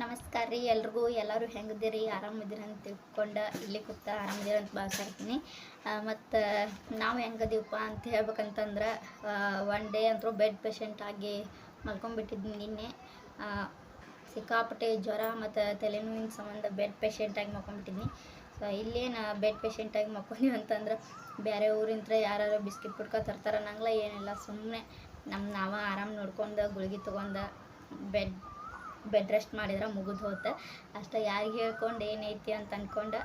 ನಮಸ್ಕಾರ ರೀ ಎಲ್ರಿಗೂ. ಎಲ್ಲರೂ ಹೆಂಗಿದ್ದೀರಿ? ಆರಾಮಿದ್ದೀರಿ ಅಂತ ತಿಳ್ಕೊಂಡು ಇಲ್ಲಿ ಕೂತ ಆರಾಮಿದ್ದೀರಿ ಅಂತ ಭಾವಿಸ್ತೀನಿ ಮತ್ತು, ನಾವು ಹೆಂಗದೀವಪ್ಪ ಅಂತ ಹೇಳ್ಬೇಕಂತಂದ್ರೆ ಒನ್ ಡೇ ಅಂತೂ ಬೆಡ್ ಪೇಷಂಟ್ ಆಗಿ ಮಲ್ಕೊಂಡ್ಬಿಟ್ಟಿದ್ನಿ ನಿನ್ನೆ. ಸಿಕ್ಕಾಪಟ್ಟೆ ಜ್ವರ ಮತ್ತು ತಲೆನೋವಿನ ಸಂಬಂಧ ಬೆಡ್ ಪೇಷಂಟಾಗಿ ಮಲ್ಕೊಂಡ್ಬಿಟ್ಟಿದ್ನಿ. ಸೊ ಇಲ್ಲೇನು ಬೆಡ್ ಪೇಷಂಟಾಗಿ ಮಲ್ಕೊಂಡೀವಿ ಅಂತಂದ್ರೆ ಬೇರೆ ಊರಿಂತ್ರ ಯಾರು ಬಿಸ್ಕಿಟ್ ಪುಡ್ಕ ತರ್ತಾರೆ ನಂಗ್ಲ ಏನಿಲ್ಲ. ಸುಮ್ಮನೆ ನಮ್ಮ ನಾವ ಆರಾಮ್ ನೋಡ್ಕೊಂಡು ಗುಳಿಗೆ ತೊಗೊಂಡು ಬೆಡ್ ಬೆಡ್ ರೆಸ್ಟ್ ಮಾಡಿದ್ರೆ ಮುಗಿದು ಹೋತ. ಅಷ್ಟೇ ಯಾರಿಗೆ ಹೇಳ್ಕೊಂಡು ಏನೈತಿ? ಅಂತ ಅಂದ್ಕೊಂಡು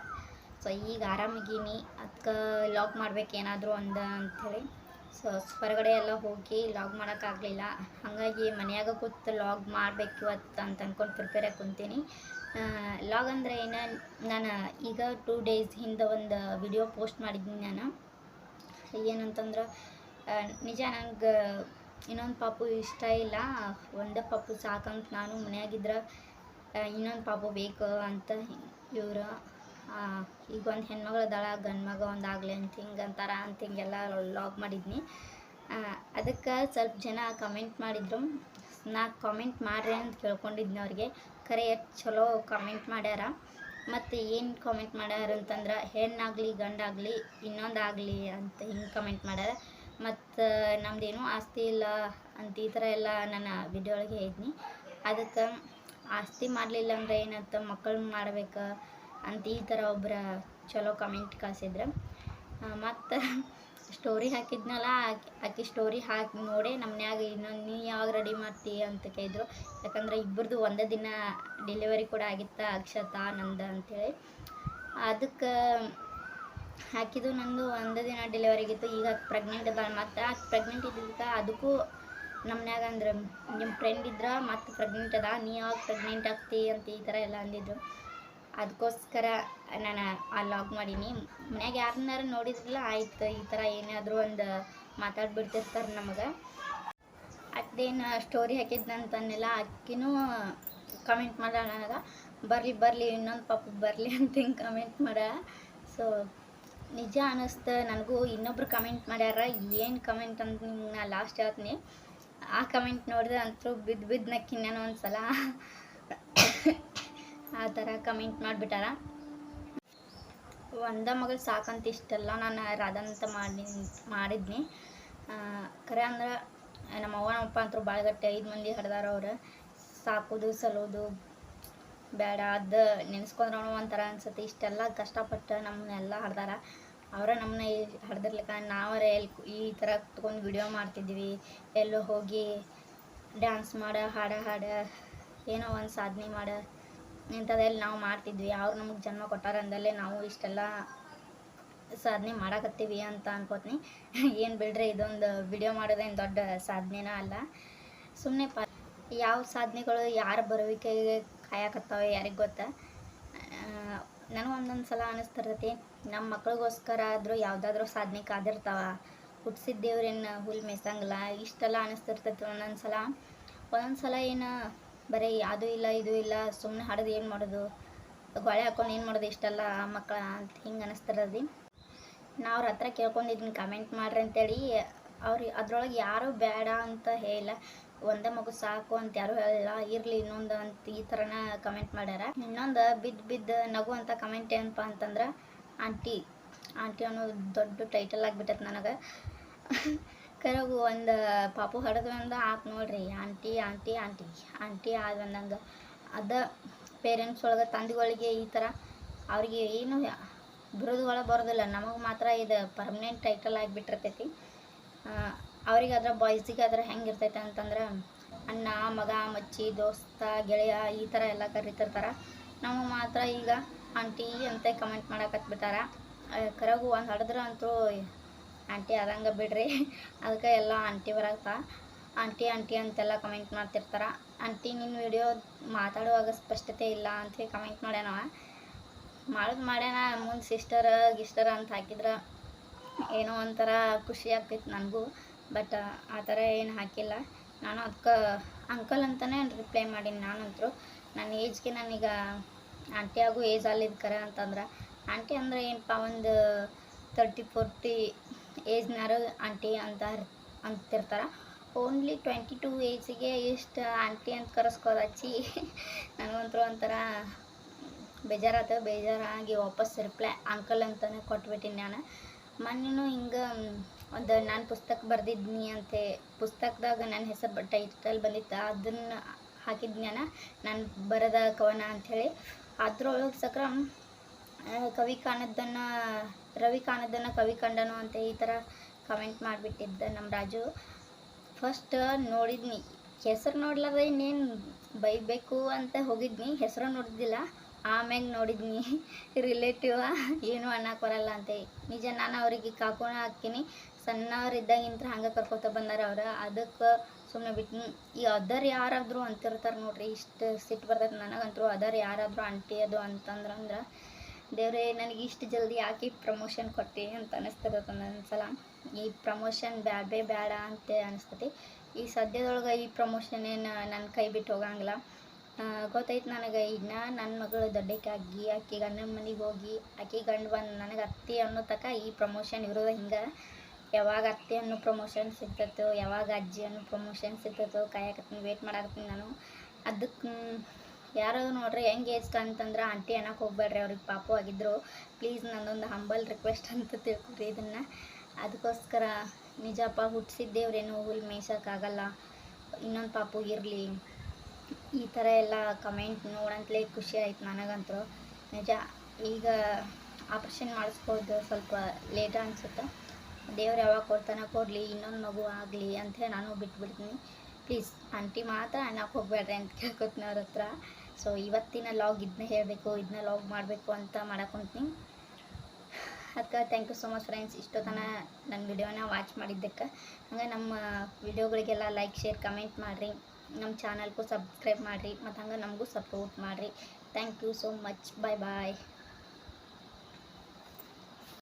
ಸೊ ಈಗ ಆರಾಮಾಗೀನಿ ಅದಕ್ಕೆ ಲಾಗ್ ಮಾಡ್ಬೇಕು ಏನಾದರೂ ಒಂದು ಅಂಥೇಳಿ ಸೊ ಹೊರಗಡೆ ಎಲ್ಲ ಹೋಗಿ ಲಾಗ್ ಮಾಡೋಕ್ಕಾಗಲಿಲ್ಲ ಹಾಗಾಗಿ ಮನ್ಯಾಗ ಕೂತು ಲಾಗ್ ಮಾಡಬೇಕು ಇವತ್ತು ಅಂತ ಅಂದ್ಕೊಂಡು ಪ್ರಿಪೇರ್ ಕುಂತೀನಿ. ಲಾಗ್ ಅಂದರೆ ಏನು, ನಾನು ಈಗ ಟೂ ಡೇಸ್ ಹಿಂದೆ ಒಂದು ವಿಡಿಯೋ ಪೋಸ್ಟ್ ಮಾಡಿದ್ದೀನಿ ನಾನು. ಏನಂತಂದ್ರೆ ನಿಜ ನಂಗೆ ಇನ್ನೊಂದು ಪಾಪು ಇಷ್ಟ ಇಲ್ಲ. ಒಂದೇ ಪಾಪು ಸಾಕಂತ ನಾನು ಮನೆಯಾಗಿದ್ರೆ ಇನ್ನೊಂದು ಪಾಪು ಬೇಕು ಅಂತ ಇವರು ಈಗ ಒಂದು ಹೆಣ್ಮಗಳು ಅದಾಳ, ಗಂಡು ಮಗ ಒಂದು ಆಗಲಿ ಅಂತ ಹಿಂಗೆ ಅಂತಾರ ಅಂತ ಹಿಂಗೆಲ್ಲ ಲಾಗ್ ಮಾಡಿದ್ನಿ. ಅದಕ್ಕೆ ಸ್ವಲ್ಪ ಜನ ಕಮೆಂಟ್ ಮಾಡಿದ್ರು. ನಾ ಕಾಮೆಂಟ್ ಮಾಡ್ರಿ ಅಂತ ಕೇಳ್ಕೊಂಡಿದ್ನಿ ಅವ್ರಿಗೆ. ಖರೆ ಎಷ್ಟು ಚಲೋ ಕಾಮೆಂಟ್ ಮಾಡ್ಯಾರ. ಮತ್ತು ಏನು ಕಾಮೆಂಟ್ ಮಾಡ್ಯಾರ ಅಂತಂದ್ರೆ, ಹೆಣ್ಣಾಗಲಿ ಗಂಡಾಗಲಿ ಇನ್ನೊಂದಾಗಲಿ ಅಂತ ಹಿಂಗೆ ಕಮೆಂಟ್ ಮಾಡ್ಯಾರ. ಮತ್ತು, ನಮ್ದೇನೂ ಆಸ್ತಿ ಇಲ್ಲ ಅಂತ ಈ ಥರ ಎಲ್ಲ ನನ್ನ ವಿಡಿಯೋ ಒಳಗೆ ಹೇಳಿದ್ನಿ ಅದಕ್ಕೆ ಆಸ್ತಿ ಮಾಡಲಿಲ್ಲ ಅಂದ್ರೆ ಏನಂತ ಮಕ್ಕಳು ಮಾಡ್ಬೇಕು ಅಂತ ಈ ಥರ ಒಬ್ಬರ ಚಲೋ ಕಮೆಂಟ್ ಕಳ್ಸಿದ್ರು. ಮತ್ತು ಸ್ಟೋರಿ ಹಾಕಿದ್ನಲ್ಲ, ಆಕಿ ಸ್ಟೋರಿ ಹಾಕಿ ನೋಡಿ ನಮ್ಮನ್ಯಾಗ ಇನ್ನೊಂದು ನೀ ಯಾವಾಗ ರೆಡಿ ಮಾಡ್ತಿ ಅಂತ ಕೇಳಿದ್ರು. ಯಾಕಂದ್ರೆ ಇಬ್ಬರದು ಒಂದೇ ದಿನ ಡೆಲಿವರಿ ಕೂಡ ಆಗಿತ್ತ ಅಕ್ಷತಾ, ನಂದು ಅಂಥೇಳಿ ಅದಕ್ಕೆ ಹಾಕಿದ್ದು ನಂದು ಒಂದು ದಿನ ಡೆಲಿವರಿ ಆಗಿತ್ತು. ಈಗ ಪ್ರೆಗ್ನೆಂಟ್ ಇದ್ದಾಳೆ ಮತ್ತು ಆ ಪ್ರೆಗ್ನೆಂಟ್ ಇದ್ದಿದ್ದಕ್ಕೆ ಅದಕ್ಕೂ ನಮ್ಮನ್ಯಾಗ ಅಂದ್ರೆ ನಿಮ್ಮ ಫ್ರೆಂಡ್ ಇದ್ರೆ ಮತ್ತು ಪ್ರೆಗ್ನೆಂಟ್ ಅದ. ನೀ ಯಾವಾಗ ಪ್ರೆಗ್ನೆಂಟ್ ಆಗ್ತಿ ಅಂತ ಈ ಥರ ಎಲ್ಲ ಅಂದಿದ್ರು. ಅದಕ್ಕೋಸ್ಕರ ನಾನು ಆ ಲಾಕ್ ಮಾಡೀನಿ. ಮನ್ಯಾಗ ಯಾರನ್ನಾರು ನೋಡಿದ್ರಲ್ಲ ಆಯ್ತು, ಈ ಥರ ಏನಾದರೂ ಒಂದು ಮಾತಾಡ್ಬಿಡ್ತಿರ್ತಾರೆ ನಮಗೆ. ಅದೇನು ಸ್ಟೋರಿ ಹಾಕಿದ್ದಂತನ್ನೆಲ್ಲ ಅಕ್ಕಿನೂ ಕಮೆಂಟ್ ಮಾಡ ನನಗೆ. ಬರಲಿ ಬರಲಿ, ಇನ್ನೊಂದು ಪಾಪ ಬರಲಿ ಅಂತ ಹಿಂಗೆ ಕಮೆಂಟ್ ಮಾಡ. ಸೊ ನಿಜ ಅನ್ನಿಸ್ತು ನನಗೂ ಇನ್ನೊಬ್ರು ಕಮೆಂಟ್ ಮಾಡ್ಯಾರ, ಏನು ಕಮೆಂಟ್ ಅಂತ ನಿಮ್ಗೆ ನಾ ಲಾಸ್ಟ್ ಹೇಳ್ತೀನಿ. ಆ ಕಮೆಂಟ್ ನೋಡಿದ್ರೆ ಅಂತೂ ಬಿದ್ದು ಬಿದ್ದು ನಕ್ಕಿ ನಾನು ಒಂದು ಸಲ ಆ ಥರ ಕಮೆಂಟ್ ಮಾಡಿಬಿಟ್ಟಾರ. ಒಂದ ಮಗಳು ಸಾಕಂತ ಇಷ್ಟೆಲ್ಲ ನಾನು ರಾಧಂತ ಮಾಡಿ ಮಾಡಿದ್ನಿ. ಖರೆ ಅಂದ್ರೆ ನಮ್ಮ ಅವ್ವ ನಮ್ಮಪ್ಪ ಅಂತೂ ಭಾಳ ಗಟ್ಟಿ ಐದು ಮಂದಿ ಹಡ್ದಾರ ಅವ್ರು. ಸಾಕೋದು, ಸಲೋದು ಬೇಡ, ಅದು ನೆನೆಸ್ಕೊಂಡ್ರೆ ಒಂಥರ ಅನ್ಸುತ್ತೆ. ಇಷ್ಟೆಲ್ಲ ಕಷ್ಟಪಟ್ಟು ನಮ್ಮನ್ನೆಲ್ಲ ಹಡ್ದಾರ ಅವರ ನಮ್ಮನ್ನ ಹಡ್ದಿರ್ಲಿಕ್ಕ ನಾವರ ಎಲ್ಲಿ ಈ ಥರ ಕುತ್ಕೊಂಡು ವಿಡಿಯೋ ಮಾಡ್ತಿದ್ವಿ. ಎಲ್ಲೋ ಹೋಗಿ ಡ್ಯಾನ್ಸ್ ಮಾಡ, ಹಾಡ ಹಾಡ, ಏನೋ ಒಂದು ಸಾಧನೆ ಮಾಡ. ಇಂಥದ್ದೆಲ್ಲ ನಾವು ಮಾಡ್ತಿದ್ವಿ. ಅವ್ರು ನಮಗೆ ಜನ್ಮ ಕೊಟ್ಟಾರ ಅಂದಲ್ಲೇ ನಾವು ಇಷ್ಟೆಲ್ಲ ಸಾಧನೆ ಮಾಡಕತ್ತೀವಿ ಅಂತ ಅನ್ಕೋತೀನಿ. ಏನು ಬಿಡ್ರಿ, ಇದೊಂದು ವಿಡಿಯೋ ಮಾಡೋದೇನು ದೊಡ್ಡ ಸಾಧನೆನ ಅಲ್ಲ. ಸುಮ್ಮನೆ ಯಾವ ಸಾಧನೆಗಳು, ಯಾರ ಬರುವಿಕೆಗೆ ಕಾಯಕತ್ತಾವೆ ಯಾರಿಗೆ ಗೊತ್ತಾ? ನನಗೆ ಒಂದೊಂದು ಸಲ ಅನಿಸ್ತಿರ್ತೈತಿ ನಮ್ಮ ಮಕ್ಳಿಗೋಸ್ಕರ ಆದರೂ ಯಾವುದಾದ್ರೂ ಸಾಧನೆ ಕಾದಿರ್ತಾವ. ಹುಟ್ಸಿದ ದೇವ್ರೇನು ಹುಲ್ ಮೇಯ್ಸಂಗಿಲ್ಲ, ಇಷ್ಟೆಲ್ಲ ಅನಿಸ್ತಿರ್ತೈತಿ ಒಂದೊಂದು ಸಲ. ಒಂದೊಂದು ಸಲ ಏನು, ಬರೀ ಅದು ಇಲ್ಲ, ಇದು ಇಲ್ಲ ಸುಮ್ಮನೆ ಹಾಡೋದು ಏನು ಮಾಡೋದು? ಗೊಳೆ ಹಾಕೊಂಡು ಏನು ಮಾಡೋದು ಇಷ್ಟೆಲ್ಲ ಮಕ್ಕಳ ಅಂತ ಹಿಂಗೆ ಅನಿಸ್ತಿರದಿ. ನಾ ಅವ್ರ ಹತ್ರ ಕೇಳ್ಕೊಂಡಿದ್ದೀನಿ ಕಮೆಂಟ್ ಮಾಡ್ರಿ ಅಂತೇಳಿ. ಅವ್ರಿಗೆ ಅದ್ರೊಳಗೆ ಯಾರೂ ಬೇಡ ಅಂತ ಹೇಳಿಲ್ಲ ಒಂದೇ ಮಗು ಸಾಕು ಅಂತ ಯಾರು ಹೇಳಿಲ್ಲ ಇರಲಿ, ಇನ್ನೊಂದು ಅಂತ ಈ ಥರನ ಕಮೆಂಟ್ ಮಾಡ್ಯಾರ. ಇನ್ನೊಂದು ಬಿದ್ದು ಬಿದ್ದು ನಗು ಅಂತ ಕಮೆಂಟ್ ಏನಪ್ಪ ಅಂತಂದ್ರೆ, ಆಂಟಿ ಆಂಟಿ ಅನ್ನೋ ದೊಡ್ಡ ಟೈಟಲ್ ಆಗಿಬಿಟ್ಟೈತೆ ನನಗೆ. ಕರಗು ಒಂದು ಪಾಪು ಹಡದು ಅಂದ, ಆತ್ ನೋಡ್ರಿ, ಆಂಟಿ ಆಂಟಿ ಆಂಟಿ ಆಂಟಿ ಆದ್ ಅದ ಪೇರೆಂಟ್ಸ್ ಒಳಗೆ ತಂದೆಗಳಿಗೆ ಈ ಥರ ಅವ್ರಿಗೆ ಏನು ಬಿರುದುಗಳ ಬರೋದಿಲ್ಲ. ನಮಗೆ ಮಾತ್ರ ಇದು ಪರ್ಮನೆಂಟ್ ಟೈಟಲ್ ಆಗಿಬಿಟ್ಟಿರ್ತೈತಿ. ಅವ್ರಿಗಾದ್ರೆ ಬಾಯ್ಸಿಗಾದ್ರೆ ಹೆಂಗಿರ್ತೈತೆ ಅಂತಂದ್ರೆ ಅಣ್ಣ, ಮಗ, ಮಚ್ಚಿ, ದೋಸ್ತ, ಗೆಳೆಯ ಈ ಥರ ಎಲ್ಲ ಕರಿತಿರ್ತಾರೆ. ನಮಗೆ ಮಾತ್ರ ಈಗ ಆಂಟಿ ಅಂತ ಕಮೆಂಟ್ ಮಾಡಕತ್ಬಿಟ್ಟಾರ ಕರಗು ಒಂದು ಹಡಿದ್ರೆ ಅಂತೂ ಆಂಟಿ ಆದಂಗೆ ಬಿಡ್ರಿ. ಅದಕ್ಕೆ ಎಲ್ಲ ಆಂಟಿ ಬರತ್ತ. ಆಂಟಿ ಆಂಟಿ ಅಂತೆಲ್ಲ ಕಮೆಂಟ್ ಮಾಡ್ತಿರ್ತಾರ. ಆಂಟಿ ನಿನ್ನ ವಿಡಿಯೋ ಮಾತಾಡುವಾಗ ಸ್ಪಷ್ಟತೆ ಇಲ್ಲ ಅಂತ ಕಮೆಂಟ್ ಮಾಡ್ಯಾನವ. ಮಾಡೋದು ಮಾಡ್ಯಾನ, ಮುಂದೆ ಸಿಸ್ಟರ್ ಗಿಸ್ಟರ್ ಅಂತ ಹಾಕಿದ್ರೆ ಏನೋ ಒಂಥರ ಖುಷಿ ಆಗ್ತೈತೆ ನನಗೂ. ಬಟ್ ಆ ಥರ ಏನು ಹಾಕಿಲ್ಲ. ನಾನು ಅದಕ್ಕೆ ಅಂಕಲ್ ಅಂತಲೇ ರಿಪ್ಲೈ ಮಾಡೀನಿ ನಾನಂತರೂ. ನನ್ನ ಏಜ್ಗೆ ನಾನೀಗ ಆಂಟಿ ಆಗು ಏಜ್ ಅಲ್ಲಿದ್ದು ಕರೆ ಅಂತಂದ್ರೆ ಆಂಟಿ ಅಂದ್ರೆ ಏನಪ್ಪ ಒಂದು ತರ್ಟಿ ಫೋರ್ಟಿ ಏಜ್ನಾರು ಆಂಟಿ ಅಂತ ಅಂತಿರ್ತಾರೆ. ಓನ್ಲಿ ಟ್ವೆಂಟಿ ಟೂ ಏಜಿಗೆ ಎಷ್ಟು ಆಂಟಿ ಅಂತ ಕರೆಸ್ಕೋದು ಹಚ್ಚಿ ನನಗಂತರೂ ಒಂಥರ ಬೇಜಾರಾತ, ಬೇಜಾರಾಗಿ ವಾಪಸ್ ರಿಪ್ಲೈ ಅಂಕಲ್ ಅಂತಲೇ ಕೊಟ್ಬಿಟ್ಟಿನಿ ನಾನು. ಮೊನ್ನೆನೂ ಹಿಂಗೆ ಒಂದು ನಾನು ಪುಸ್ತಕ ಬರೆದಿದ್ನಿ ಅಂತ ಪುಸ್ತಕದಾಗ ನನ್ನ ಹೆಸರು ಟೈಟಲ್ ಬಂದಿತ್ತು, ಅದನ್ನು ಹಾಕಿದ್ನ ನಾನು ಬರದ ಕವನ ಅಂಥೇಳಿ. ಅದ್ರೊಳಗೆ ಸಕ್ರ ಕವಿ ಕಾಣದ್ದನ್ನು, ರವಿ ಕಾಣದ್ದನ್ನು ಕವಿ ಕಂಡನು ಅಂತ ಈ ಥರ ಕಮೆಂಟ್ ಮಾಡಿಬಿಟ್ಟಿದ್ದ ನಮ್ಮ ರಾಜು. ಫಸ್ಟ್ ನೋಡಿದ್ನಿ, ಹೆಸರು ನೋಡ್ಲಾರ್ದೆ ಇನ್ನೇನು ಬೈಬೇಕು ಅಂತ ಹೋಗಿದ್ನಿ, ಹೆಸರು ನೋಡಿದ್ದಿಲ್ಲ ಆಮ್ಯಾಗ ನೋಡಿದ್ನಿ. ರಿಲೇಟಿವ, ಏನು ಅನ್ನಕ್ಕೆ ಬರಲ್ಲ ಅಂತ. ನಿಜ ನಾನು ಅವರಿಗೆ ಕಾಕೋಣ ಹಾಕ್ತೀನಿ. ಸಣ್ಣವ್ರಿದ್ದಾಗಿಂತ ಹಂಗೆ ಕರ್ಕೊತ ಬಂದಾರ ಅವ್ರು. ಅದಕ್ಕೆ ಸುಮ್ಮನೆ ಬಿಟ್ಟು ಈ ಅದರ್ ಯಾರಾದರೂ ಅಂತಿರ್ತಾರೆ ನೋಡ್ರಿ. ಇಷ್ಟು ಸಿಟ್ಟು ಬರ್ತೈತೆ ನನಗಂತೂ ಅದರ್ ಯಾರಾದರೂ ಆಂಟಿ ಅದು ಅಂತಂದ್ರೆ ಅಂದ್ರೆ, ದೇವ್ರೆ, ನನಗೆ ಇಷ್ಟು ಜಲ್ದಿ ಯಾಕೆ ಪ್ರಮೋಷನ್ ಕೊಟ್ಟಿ ಅಂತ ಅನಿಸ್ತಿರ್ತೈತೆ ಒಂದೊಂದ್ಸಲ. ಈ ಪ್ರಮೋಷನ್ ಬ್ಯಾಡೇ ಬೇಡ ಅಂತ ಅನಿಸ್ತೈತಿ. ಈ ಸದ್ಯದೊಳಗೆ ಈ ಪ್ರಮೋಷನ್ ಏನು ನನ್ನ ಕೈ ಬಿಟ್ಟು ಹೋಗಂಗಿಲ್ಲ. ಗೊತ್ತೈತೆ ನನಗೆ. ಇನ್ನ ನನ್ನ ಮಗಳು ದೊಡ್ಡಕ್ಕಾಗಿ ಆಕಿ ಗಂಡನ ಮನೆಗೆ ಹೋಗಿ ಆಕಿ ಗಂಡು ಬಂದು ನನಗೆ ಅತ್ತೆ ಅನ್ನೋ ತಕ ಈ ಪ್ರಮೋಷನ್ ಇರೋದು ಹಿಂಗೆ. ಯಾವಾಗ ಅತ್ತೆ ಅನ್ನೋ ಪ್ರಮೋಷನ್ ಸಿಗ್ತೈತೋ ಯಾವಾಗ ಅಜ್ಜಿ ಅನ್ನೋ ಪ್ರಮೋಷನ್ ಸಿಗ್ತೈತೋ ಕಾಯಕತ್ತೀನಿ ವೇಟ್ ಮಾಡಾಕತ್ತೀನಿ ನಾನು. ಅದಕ್ಕೆ ಯಾರೋ ನೋಡ್ರಿ ಹೆಂಗೆ ಏಜ್ ಅಂತಂದ್ರೆ ಆಂಟಿ ಅನ್ನಕ್ಕೆ ಹೋಗ್ಬೇಡ್ರಿ ಅವ್ರಿಗೆ ಪಾಪು ಆಗಿದ್ರು. ಪ್ಲೀಸ್ ನನ್ನೊಂದು ಹಂಬಲ್ ರಿಕ್ವೆಸ್ಟ್ ಅಂತ ತಿಳ್ಕೊರಿ ಇದನ್ನು. ಅದಕ್ಕೋಸ್ಕರ ನಿಜಪ್ಪ ಹುಟ್ಟಿಸಿದ್ದೇವ್ರೇನು ಹುಲ್ ಮೇಯ್ಸೋಕ್ಕಾಗಲ್ಲ ಇನ್ನೊಂದು ಪಾಪು ಇರಲಿ. ಈ ಥರ ಎಲ್ಲ ಕಮೆಂಟ್ ನೋಡಂತಲೇ ಖುಷಿ ಆಯ್ತು ನನಗಂತೂ. ನಿಜ, ಈಗ ಆಪ್ರೇಷನ್ ಮಾಡಿಸ್ಬೋದು, ಸ್ವಲ್ಪ ಲೇಟ್ ಅನಿಸುತ್ತೆ. ದೇವ್ರು ಯಾವಾಗ ಕೊಡ್ತಾನೆ ಕೊಡಲಿ, ಇನ್ನೊಂದು ಮಗು ಆಗಲಿ ಅಂಥೇಳಿ ನಾನು ಬಿಟ್ಬಿಡ್ತೀನಿ. ಪ್ಲೀಸ್ ಆಂಟಿ ಮಾತ್ರ ಅನ್ನಕ್ಕೆ ಹೋಗ್ಬೇಡ್ರಿ ಅಂತ ಕೇಳ್ಕೊತೀನಿ ಅವ್ರ ಹತ್ರ. ಸೊ ಇವತ್ತಿನ ಲಾಗ್ ಇದನ್ನ ಹೇಳಬೇಕು ಇದನ್ನ ಲಾಗ್ ಮಾಡಬೇಕು ಅಂತ ಮಾಡಕೊಂತೀನಿ. ಅದಕ್ಕೆ thank you so much friends ಇಷ್ಟೊತ್ತನ ನನ್ನ ವಿಡಿಯೋನ ವಾಚ್ ಮಾಡಿದ್ದಕ್ಕೆ. ಹಂಗೆ ನಮ್ಮ ವಿಡಿಯೋಗಳಿಗೆಲ್ಲ ಲೈಕ್ ಶೇರ್ ಕಮೆಂಟ್ ಮಾಡಿರಿ. ನಮ್ಮ ಚಾನಲ್ಗೂ ಸಬ್ಸ್ಕ್ರೈಬ್ ಮಾಡಿರಿ ಮತ್ತು ಹಂಗೆ ನಮಗೂ ಸಪೋರ್ಟ್ ಮಾಡಿರಿ. Thank you so much bye bye